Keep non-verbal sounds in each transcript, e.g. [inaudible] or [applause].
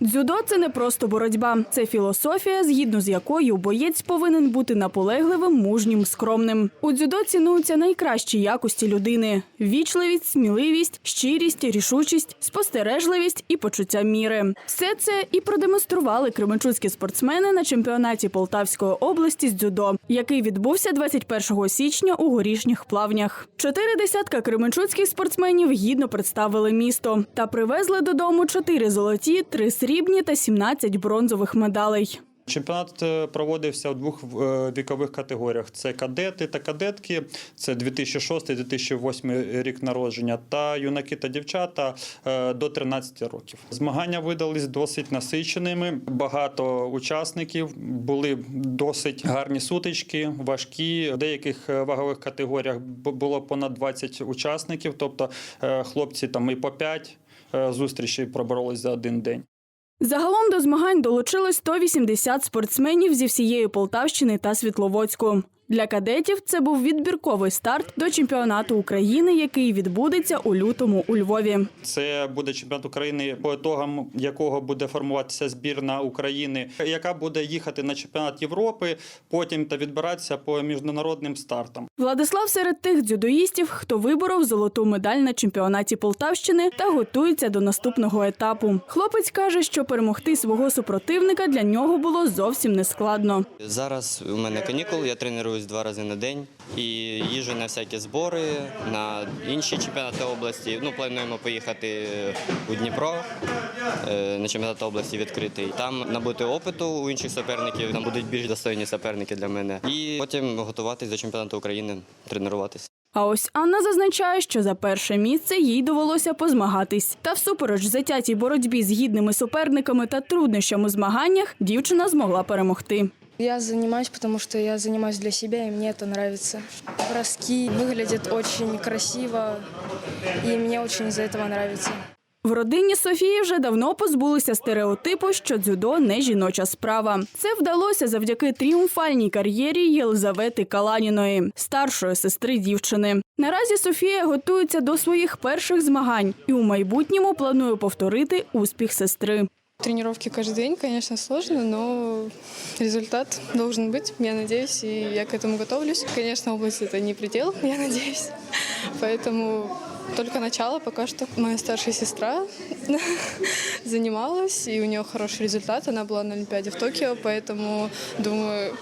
Дзюдо це не просто боротьба, це філософія, згідно з якою боєць повинен бути наполегливим, мужнім, скромним. У дзюдо цінуються найкращі якості людини: вічливість, сміливість, щирість, рішучість, спостережливість і почуття міри. Все це і продемонстрували кременчуцькі спортсмени на чемпіонаті Полтавської області з дзюдо, який відбувся 21 січня у горішніх плавнях. Чотири десятка кременчуцьких спортсменів гідно представили місто та привезли додому чотири золоті, три срібні та 17 бронзових медалей. Чемпіонат е, проводився у двох е, вікових категоріях: це кадети та кадетки, це 2006-2008 рік народження, та юнаки та дівчата е, до 13 років. Змагання видались досить насиченими. Багато учасників були досить гарні сутички, важкі. В деяких вагових категоріях було понад 20 учасників, тобто хлопці там і по 5 зустрічей проборолись за один день. Загалом до змагань долучилось 180 спортсменів зі всієї Полтавщини та Світловодську. Для кадетів це був відбірковий старт до чемпіонату України, який відбудеться у лютому у Львові. Це буде чемпіонат України, по ітогам якого буде формуватися збірна України, яка буде їхати на чемпіонат Європи, потім та відбиратися по міжнародним стартам. Владислав серед тих дзюдоїстів, хто виборов золоту медаль на чемпіонаті Полтавщини та готується до наступного етапу. Хлопець каже, що перемогти свого супротивника для нього було зовсім нескладно. Зараз у мене канікули, я тренуюсь два рази на день і їжджу на всякі збори, на інші чемпіонати області. Ну, плануємо поїхати у Дніпро е, на чемпіонат області відкритий. Там набути опиту у інших суперників, там будуть більш достойні суперники для мене. І потім готуватись до чемпіонату України, тренуватися. А ось Анна зазначає, що за перше місце їй довелося позмагатись. Та всупереч затятій боротьбі з гідними суперниками та труднощами у змаганнях дівчина змогла перемогти. Я занимаюсь, потому что я занимаюсь для себя, и мне это нравится. Броски выглядят очень красиво, и мне очень из-за этого нравится. В родині Софії вже давно позбулися стереотипу, що дзюдо не жіноча справа. Це вдалося завдяки тріумфальній кар'єрі Єлизавети Каланіної, старшої сестри дівчини. Наразі Софія готується до своїх перших змагань і у майбутньому планує повторити успіх сестри. Тренировки каждый день, конечно, сложно, но результат должен быть, я надеюсь, и я к этому готовлюсь. Конечно, область это не предел, [laughs] я надеюсь. Поэтому только начало пока что. Моя старшая сестра [laughs] занималась, и у нее хороший результат. Она была на Олимпиаде в Токио, поэтому, думаю,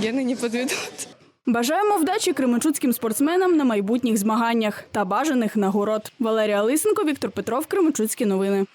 гены не подведут. Бажаємо вдачі кременчуцьким спортсменам на майбутніх змаганнях та бажаних нагород. Валерія Лисенко, Віктор Петров, Кременчуцькі новини.